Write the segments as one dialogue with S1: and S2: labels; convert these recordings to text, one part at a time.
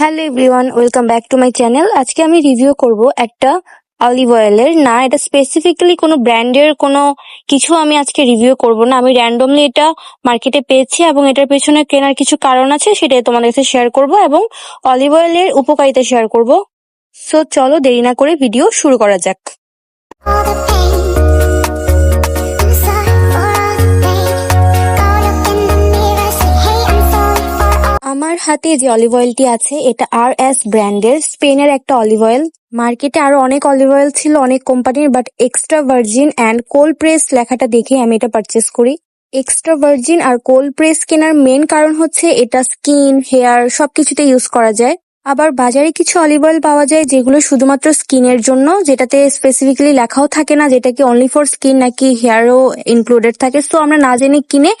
S1: Hello everyone, welcome back to my channel. আজকে আমি review করব একটা অলিভ অয়েলের না, এটা স্পেসিফিক্যালি কোনো ব্র্যান্ডের কোনো কিছু আমি আজকে রিভিউ করব না। আমি র্যান্ডমলি এটা মার্কেটে পেয়েছি এবং এটার পেছনে কেনার কিছু কারণ আছে, সেটাই তোমাদের কাছে শেয়ার করব এবং অলিভ অয়েলের উপকারিতা শেয়ার করব। সো চলো দেরি না করে ভিডিও শুরু করা যাক। হাতে যে অলিভ অয়েলটি আছে, এটা আর এস ব্র্যান্ডের স্পেনের একটা অলিভ অয়েল মার্কেটে আরও অনেক অলিভ অয়েল ছিল, অনেক কোম্পানির but extra virgin and cold press লেখাটা দেখে আমি এটা পারচেস করি। এক্সট্রা ভার্জিন আর কোল্ড প্রেস কেনার মেন কারণ হচ্ছে এটা স্কিন হেয়ার সবকিছুতে ইউজ করা যায়। আবার বাজারে কিছু অলিভ অয়েল পাওয়া যায় যেগুলো শুধুমাত্র স্কিনের জন্য, যেটাতে স্পেসিফিক্যালি লেখাও থাকে না যেটা কি অনলি ফর স্কিন নাকি হেয়ারও ইনক্লুডেড থাকে। তো আমরা না জেনে কিনে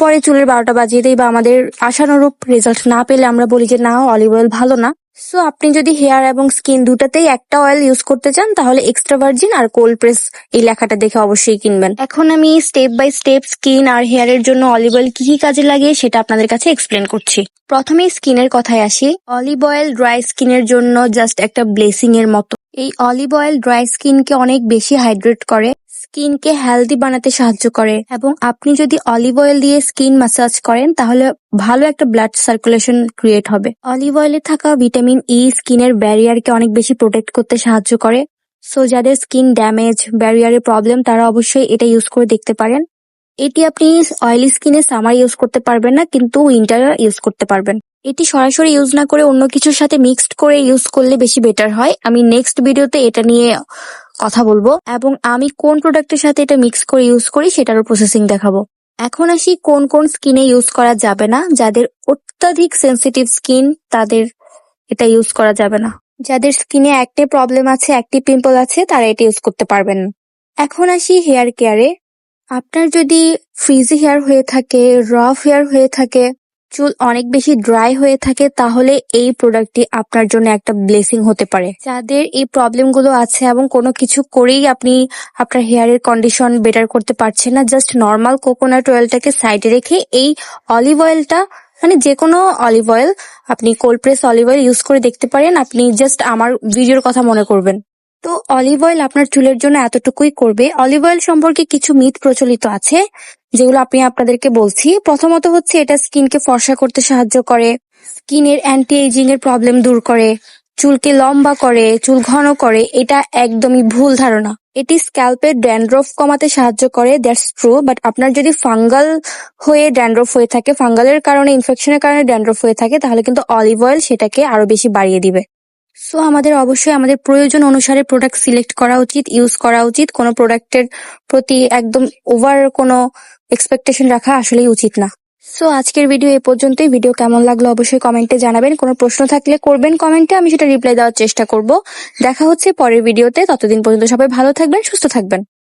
S1: পরে চুলের বারোটা বাজিয়ে দিই বা আমাদের আশানুরূপ রেজাল্ট না পেলে আমরা বলি যে, না অলিভ অয়েল ভালো না। সো আপনি যদি হেয়ার এবং স্কিন দুটাতেই একটা অয়েল ইউজ করতে চান, তাহলে এক্সট্রা ভার্জিন আর কোল্ড প্রেস এই লেখাটা দেখে অবশ্যই কিনবেন। এখন আমি স্টেপ বাই স্টেপ স্কিন আর হেয়ারের জন্য অলিভ অয়েল কি কি কাজে লাগে সেটা আপনাদের কাছে এক্সপ্লেন করছি। প্রথমেই স্কিনের কথায় আসি। অলিভ অয়েল ড্রাই স্কিনের জন্য জাস্ট একটা ব্লেসিং এর মতো। এই অলিভ অয়েল ড্রাই স্কিনকে অনেক বেশি হাইড্রেট করে। স্কিনকে হেলদি বানাতে সাহায্য করে। এবং আপনি যদি অলিভ অয়েল দিয়ে স্কিন ম্যাসাজ করেন, তাহলে ভালো একটা ব্লাড সার্কুলেশন ক্রিয়েট হবে। অলিভ অয়েলে থাকা ভিটামিন ই স্কিনের ব্যারিয়ারকে অনেক বেশি প্রোটেক্ট করতে সাহায্য করে। সো যাদের স্কিন ড্যামেজ, ব্যারিয়ারের প্রবলেম, তারা অবশ্যই এটা ইউজ করে দেখতে পারেন। এটি আপনি অয়েলি স্কিনে সামার ইউজ করতে পারবেন না, কিন্তু উইন্টারে ইউজ করতে পারবেন। এটি সরাসরি ইউজ না করে অন্য কিছুর সাথে মিক্সড করে ইউজ করলে বেশি বেটার হয়। আমি নেক্সট ভিডিওতে এটা নিয়ে কথা বলব, এবং আমি কোন প্রোডাক্টের সাথে এটা মিক্স করে ইউজ করি সেটারও প্রসেসিং দেখাবো। এখন আসি কোন কোন স্কিনে ইউজ করা যাবে না, যাদের অত্যাধিক সেনসিটিভ স্কিন তাদের এটা ইউজ করা যাবে না। যাদের স্কিনে একটি প্রবলেম আছে একটি পিম্পল আছে, তারা এটা ইউজ করতে পারবেন। এখন আসি হেয়ার কেয়ারে আপনার যদি ফ্রিজি হেয়ার হয়ে থাকে রফ হেয়ার হয়ে থাকে চুল অনেক বেশি ড্রাই হয়ে থাকে, তাহলে এই প্রোডাক্টটি আপনার জন্য একটা ব্লেসিং হতে পারে। যাদের এই প্রবলেমগুলো আছে এবং কোনো কিছু করেই আপনি আপনার হেয়ারের কন্ডিশন বেটার করতে পারছেন না, জাস্ট নর্মাল কোকোনাট অয়েলটাকে সাইডে রেখে এই অলিভ অয়েলটা মানে যে কোনো অলিভ অয়েল, আপনি cold press olive oil use করে দেখতে পারেন, আপনি জাস্ট আমার ভিডিওর কথা মনে করবেন। তো অলিভ অয়েল আপনার চুলের জন্য এতটুকুই করবে। অলিভ অয়েল সম্পর্কে কিছু মিথ প্রচলিত আছে। যেগুলো আপনি আপনাদেরকে বলছি। প্রথমত হচ্ছে এটা স্কিনকে ফর্সা করতে সাহায্য করে। স্কিনের অ্যান্টি এজিং এর প্রবলেম দূর করে। চুলকে লম্বা করে, চুল ঘন করে, এটা একদমই ভুল ধারণা। এটি স্ক্যাল্পের ড্যান্ড্রফ কমাতে সাহায্য করে দ্যাটস ট্রু বাট আপনার যদি ফাঙ্গাল হয়ে ড্যান্ড্রফ হয়ে থাকে ফাঙ্গালের কারণে ইনফেকশনের কারণে ড্যান্ড্রফ হয়ে থাকে, তাহলে কিন্তু অলিভ অয়েল সেটাকে আরও বেশি বাড়িয়ে দিবে। সো আমাদের অবশ্যই আমাদের প্রয়োজন অনুসারে প্রোডাক্ট সিলেক্ট করা উচিত ইউজ করা উচিত। কোনো প্রোডাক্টের প্রতি একদম ওভার কোনো এক্সপেকটেশন রাখা আসলেই উচিত না। সো আজকের ভিডিও এ পর্যন্তই। ভিডিও কেমন লাগল অবশ্যই কমেন্টে জানাবেন। কোনো প্রশ্ন থাকলে করবেন কমেন্টে আমি সেটা রিপ্লাই দেওয়ার চেষ্টা করব। দেখা হচ্ছে পরের ভিডিওতে ততদিন পর্যন্ত সবাই ভালো থাকবেন, সুস্থ থাকবেন।